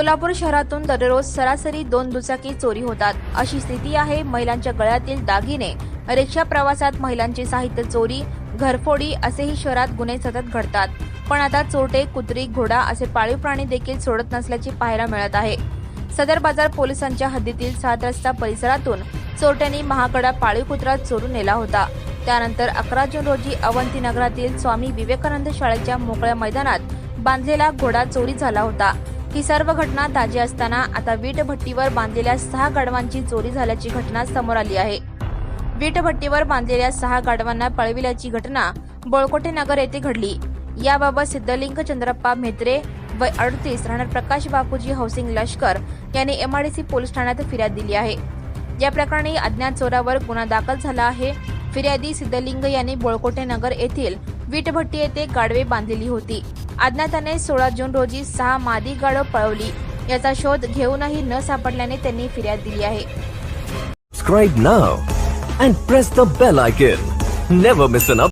सोलापूर शहरातून दररोज सरासरी दोन दुचाकी चोरी होतात. अशी स्थिती आहे महिलांच्या गळ्यातील दागिने. रिक्षा प्रवासात महिलांचे साहित्य चोरी घरफोडी असेही शहरात गुन्हे सतत घडतात. पण आता चोरटे कुत्री घोडा असे पाळीव प्राणी देखील सोडत नसल्याचे पाहायला मिळत आहे. सदर बाजार पोलिसांच्या हद्दीतील सात रस्ता परिसरातून चोरट्यांनी महाकडा पाळीव कुत्रा चोरून नेला होता. त्यानंतर अकरा जून रोजी अवंतीनगरातील स्वामी विवेकानंद शाळेच्या मोकळ्या मैदानात बांधलेला घोडा चोरी झाला होता. ही सर्व घटना ताजी असताना आता वीटभट्टीवर बांधलेल्या सहा गाढवांची चोरी झाल्याची घटना समोर आली आहे. वीटभट्टीवर बांधलेल्या सहा गाढवांना पळविल्याची घटना बोळकोटे नगर येथे घडली. याबाबत सिद्धलिंग चंद्रप्पा म्हेत्रे वय अडतीस राहणार प्रकाश बापूजी हाऊसिंग लष्कर यांनी एमआरडीसी पोलीस ठाण्यात फिर्याद दिली आहे. या प्रकरणी अज्ञात चोरावर गुन्हा दाखल झाला आहे. फिर्यादी सिद्धलिंग यांनी बोळकोटे नगर येथील वीटभट्टी येथे गाडवे बांधलेली होती. अज्ञाताने सोळा जून रोजी सहा मादी गाडव पळवली याचा शोध घेऊनही न सापडल्याने त्यांनी फिर्याद दिली आहे Subscribe now and press the bell icon. Never miss an update.